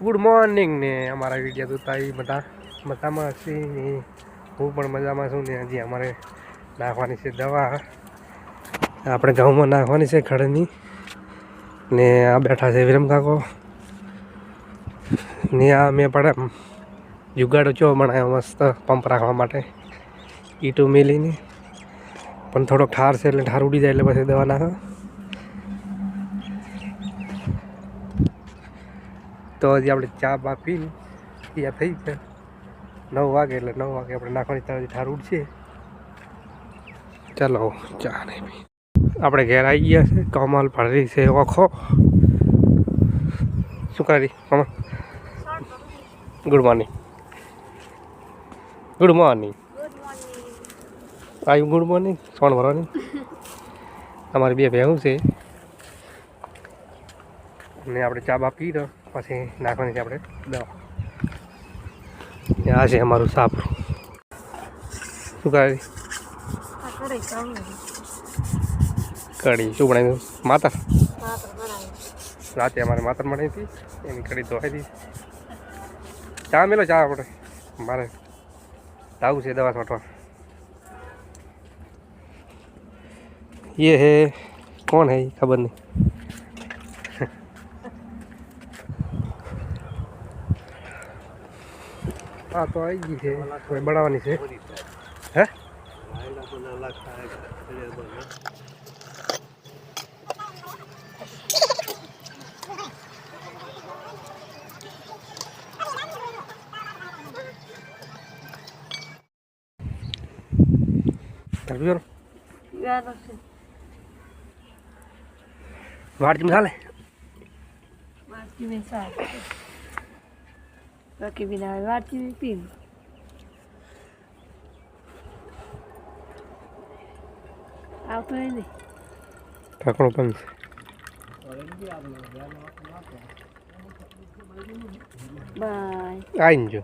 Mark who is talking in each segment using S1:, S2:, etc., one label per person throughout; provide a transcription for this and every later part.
S1: Good morning ને અમારા video જોતા એ બધા મજામાં હશે હું પણ મજામાં છું ને હજી અમારે નાખવાની છે દવા. આપણે ઘઉંમાં નાખવાની છે ખડની. ને આ બેઠા છે વિરમ કાકો. ને આ મેં પણ જુગાડો ચો બનાવ્યો મસ્ત પંપ રાખવા માટે. ઈટું મેલીને. પણ થોડોક ઠાર છે એટલે ઠાર ઉડી જાય એટલે પછી દવા નાખો. તો હજી આપણે ચા બા પીને તૈયાર થઈ છે. નવ વાગે એટલે નવ વાગે આપણે નાખવાની ત્યાં ઠાર ઉઠશે ચાલો ચા નહીં આપણે ઘેર આવી ગયા છે કમલ ભરી છે ઓખો. શું કરી Kamal? Good morning good morning આવ્યું ગુડ મોર્નિંગ સોણ ભરવાની અમારી બે ભેહું છે ને આપણે ચા બા પી દો પછી નાખવાની છે આપણે દવા ને આ છે અમારું સાપ શું કરે કઢી શું બનાવ્યું માતર રાતે અમારે માતર બનાવી હતી એની કઢી ધોવાઈ હતી ચા મેલો ચા આપણે મારે જવું છે દવા છોટવા ये है कौन है ये खबर नहीं હા તો આવી ગઈ છે હવે બનાવવાની છે હે ચાલુ કરો વાડજી ચાલે
S2: Baക്കി bina varti pin. આવતો હોય ને
S1: ઢાંકણું બંધ
S2: બાય
S1: છે આવીને જો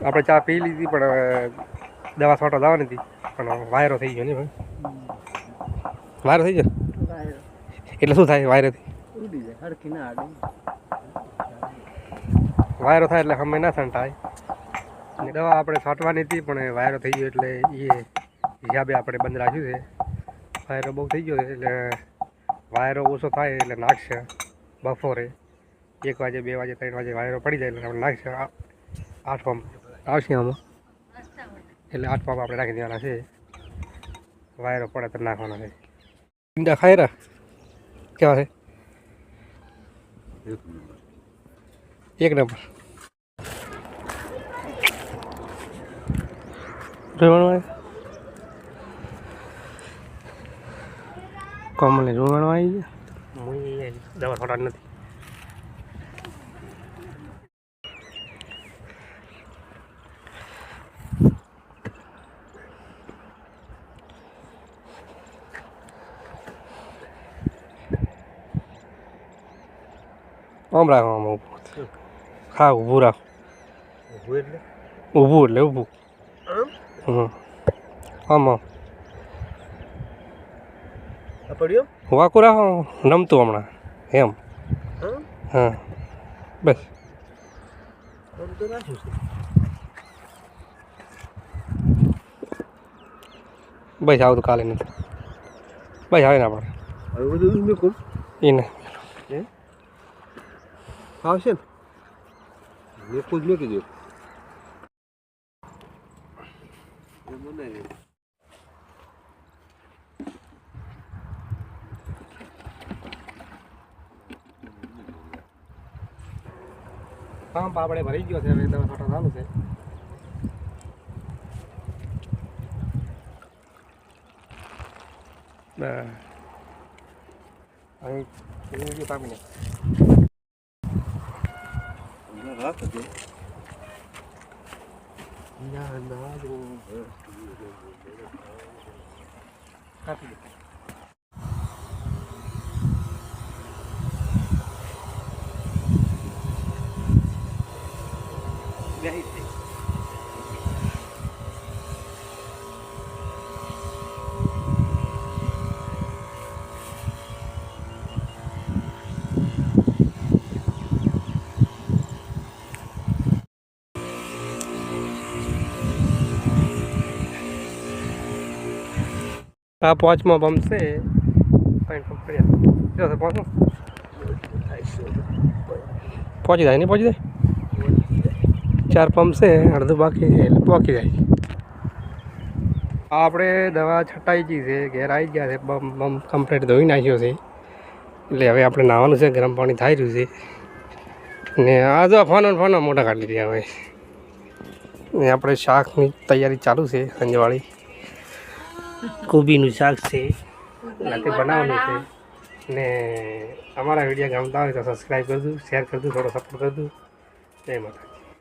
S1: આપણે ચા પી લીધી પણ દવા છોટા જવાની હતી પણ વાયરો થઈ ગયો ને ભાઈ. વાયરો થઈ જાય એટલે શું થાય વાયરોથી?
S3: ઉડી જાય
S1: વાયરો થાય એટલે સમય ના સંટાય ને દવા આપણે છાંટવાની હતી, પણ વાયરો થઈ ગયો એટલે એ હિસાબે આપણે બંધ રાખ્યું છે. વાયરો બહુ થઈ ગયો છે એટલે વાયરો ઓછો થાય એટલે નાખશે બપોરે. એક વાગે, બે વાગે, ત્રણ વાગે વાયરો પડી જાય એટલે આપણે નાખશે આઠ પંપ આવશે આમાં. એટલે આઠ પંપ આપણે રાખી દેવાના છે. વાયરો પડે તો નાખવાના છે. ઈંડા ખાઈ રહ્યા કેવા છે એક નંબર જોવાનું કોમલને જોવાનું આવી ગયા હું એ દવા થોડા નથી આમ રાખો આમ ઊભું હા ઊભું રાખો.
S3: ઊભું એટલે?
S1: ઊભું એટલે ઊભું હમ. આમ આમ.
S3: પડ્યો?
S1: વાકું રાખો નમતું હમણાં. એમ.
S3: હા.
S1: બસ. બસ આવું તો કાલે નથી બસ આવે ને આપણે એને
S3: આવશે ને? મેકું જ મેકી દો
S1: હા પાપડે ભરી ગયો છે હવે દવા છોટા ચાલુ છે. અહીં અહીં garrafa aqui.
S3: Enganado. Rápido.
S1: આ પાંચમાં પંપ છે પાંચમો? પહોંચી જાય નહીં, પહોંચી જાય? ચાર પંપ છે અડધું બાકી છે, એટલે પહોંચી જાય. આપણે દવા છટાઈ ગઈ છે, ઘેર આવી ગયા છે પંપ કમ્પ્લેટ ધોઈ નાખ્યો છે. એટલે હવે આપણે નાહવાનું છે, ગરમ પાણી થઈ રહ્યું છે. ને આ જો ફાનો ફાનો મોટા કાઢી રહ્યા હવે. ને આપણે શાકની તૈયારી ચાલુ છે, સંજવાળી. કોબીનું શાક છે. રાતે બનાવવાનું છે. ને અમારા વીડિયો ગમતા હોય તો સબસ્ક્રાઈબ કરજો શેર કરજો થોડો સપોર્ટ કરજો. જય માતા